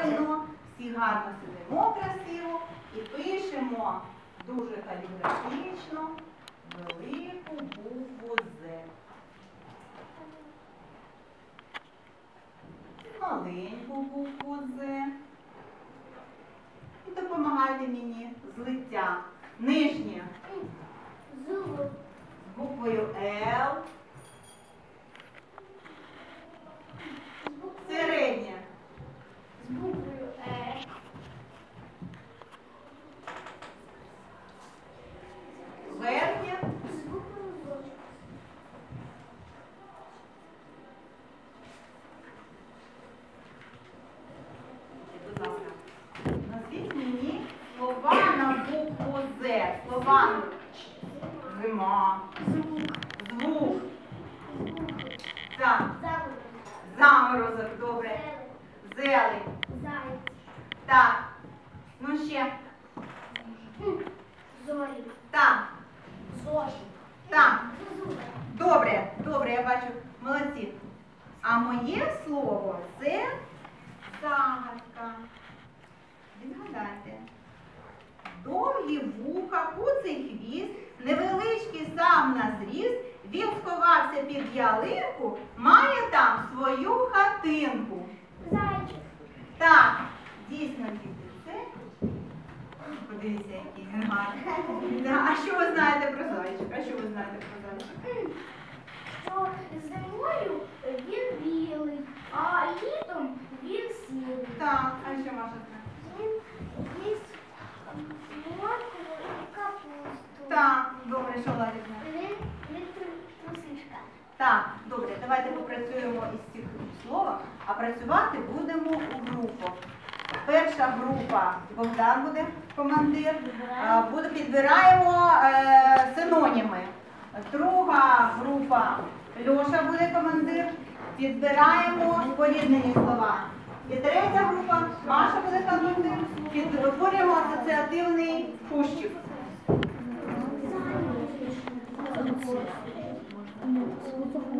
Правильно, всі гарно сидимо красиво і пишемо дуже каліграфічно велику букву З. Маленьку букву З. І допомагайте мені злиття. Нижнє Зуб. з буквою Л. Середнє З буквою Е. верхнє З буквою З. Будь ласка, назвіть мені слова на Слова зима, звук, так, заморозок, добре, зелень, Заяць. так, ну ще, Зорі. так, Зошит. так, добре, добре, я бачу, молодці. А моє слово це загадка. Відгадайте. Довгі вуха, куций хвіст, невеличкий сам на зріст, він сховався під ялинку, має там свою хатинку. Зайчик. Так, дійсно, діти, це. Подивіться, який гарний. Да, А що ви знаєте про зайчика? А що ви знаєте про зайчика? Що зимою він білий, а літом він сірий. Так, а що Маша знає? Він їсть моркву і капусту. Так, добре, що трусишка. Так, добре, давайте попрацюємо із цих слова, а працювати будемо у групах. Перша група Богдан буде командир. Буде підбираємо е, синоніми. Друга група Льоша буде командир. Підбираємо споріднені слова. І третя група Маша буде командир. Підборюємо асоціативний Вот это.